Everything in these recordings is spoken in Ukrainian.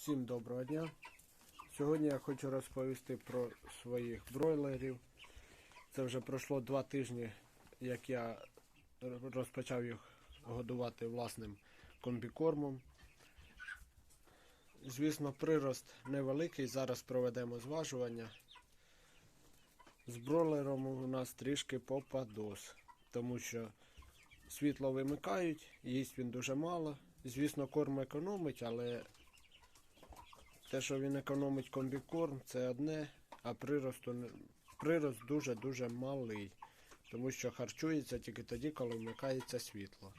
Всім доброго дня. Сьогодні я хочу розповісти про своїх бройлерів. Це вже пройшло два тижні, як я розпочав їх годувати власним комбікормом. Звісно, прирост невеликий. Зараз проведемо зважування. З бройлером у нас трішки попадос, тому що світло вимикають, їсть він дуже мало. Звісно, корм економить, але те, що він економить комбікорм, це одне, а прирост дуже-дуже малий, тому що харчується тільки тоді, коли вмикається світло.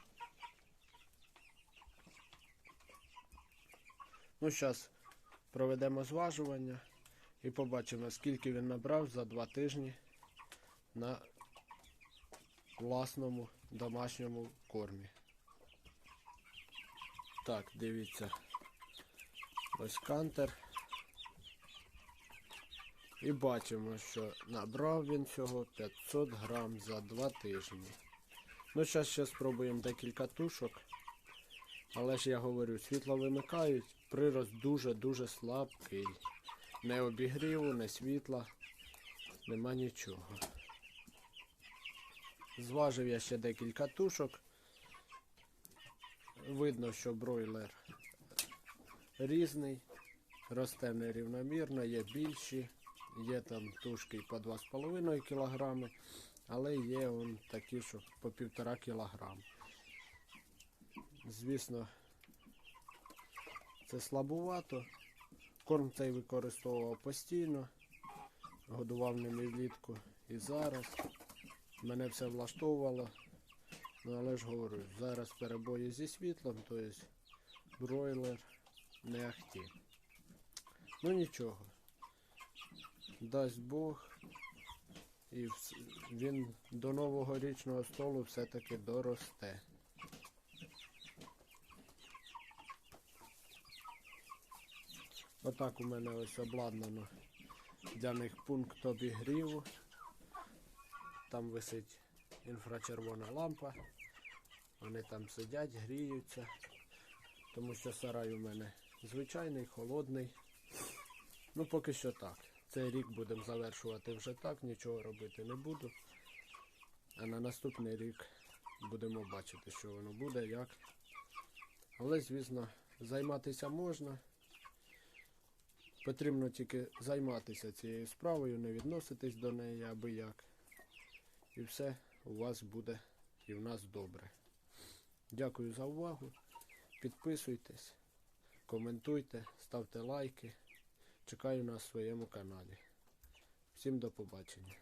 Ну, зараз проведемо зважування і побачимо, скільки він набрав за два тижні на власному домашньому кормі. Так, дивіться. Ось кантер. І бачимо, що набрав він всього 500 грам за два тижні. Ну, зараз ще спробуємо декілька тушок. Але ж я говорю, світло вимикають, прирост дуже-дуже слабкий. Не обігріву, не світла, нема нічого. Зважив я ще декілька тушок. Видно, що бройлер різний, росте нерівномірно, є більші, є там тушки по 2,5 кг, але є он такі, що по 1,5 кг. Звісно, це слабувато. Корм цей використовував постійно, годував ним і влітку і зараз. Мене все влаштовувало. Ну, але ж говорю, зараз перебої зі світлом, тобто бройлер не ахті. Ну нічого. Дасть Бог. І він до нового річного столу все-таки доросте. Отак у мене ось обладнано для них пункт обігріву. Там висить інфрачервона лампа. Вони там сидять, гріються. Тому що сарай у мене звичайний, холодний. Ну, поки що так. Цей рік будемо завершувати вже так, нічого робити не буду. А на наступний рік будемо бачити, що воно буде, як. Але, звісно, займатися можна. Потрібно тільки займатися цією справою, не відноситись до неї аби як. І все у вас буде і в нас добре. Дякую за увагу. Підписуйтесь, коментуйте, ставте лайки. Чекаю на своєму каналі. Всім до побачення.